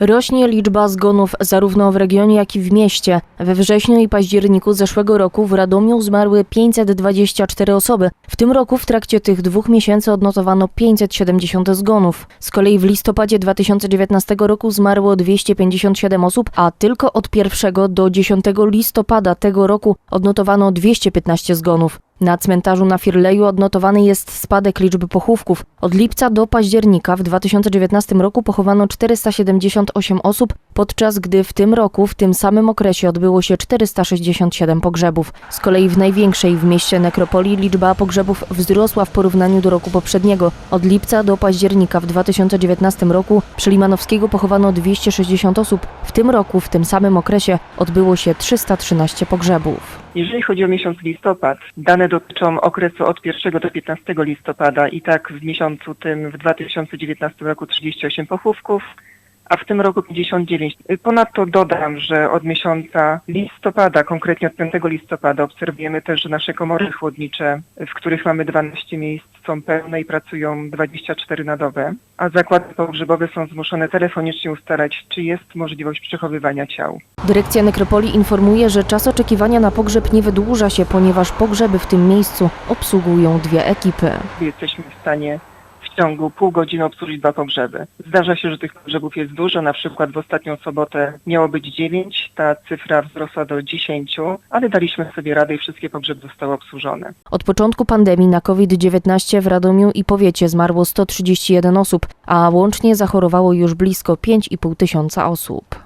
Rośnie liczba zgonów zarówno w regionie, jak i w mieście. We wrześniu i październiku zeszłego roku w Radomiu zmarły 524 osoby. W tym roku w trakcie tych dwóch miesięcy odnotowano 570 zgonów. Z kolei w listopadzie 2019 roku zmarło 257 osób, a tylko od 1 do 10 listopada tego roku odnotowano 215 zgonów. Na cmentarzu na Firleju odnotowany jest spadek liczby pochówków. Od lipca do października w 2019 roku pochowano 478 osób, podczas gdy w tym roku w tym samym okresie odbyło się 467 pogrzebów. Z kolei w największej w mieście nekropolii liczba pogrzebów wzrosła w porównaniu do roku poprzedniego. Od lipca do października w 2019 roku przy Limanowskiego pochowano 260 osób. W tym roku w tym samym okresie odbyło się 313 pogrzebów. Jeżeli chodzi o miesiąc listopad, dane dotyczą okresu od 1 do 15 listopada i tak w miesiącu tym w 2019 roku 38 pochówków, a w tym roku 59. Ponadto dodam, że od miesiąca listopada, konkretnie od 5 listopada obserwujemy też, że nasze komory chłodnicze, w których mamy 12 miejsc, są pełne i pracują 24 na dobę, a zakłady pogrzebowe są zmuszone telefonicznie ustalać, czy jest możliwość przechowywania ciał. Dyrekcja nekropolii informuje, że czas oczekiwania na pogrzeb nie wydłuża się, ponieważ pogrzeby w tym miejscu obsługują dwie ekipy. jesteśmy w stanie w ciągu pół godziny obsłużyć dwa pogrzeby. Zdarza się, że tych pogrzebów jest dużo, na przykład w ostatnią sobotę miało być dziewięć, ta cyfra wzrosła do dziesięciu, ale daliśmy sobie radę i wszystkie pogrzeby zostały obsłużone. Od początku pandemii na COVID-19 w Radomiu i powiecie zmarło 131 osób, a łącznie zachorowało już blisko 5,5 tysiąca osób.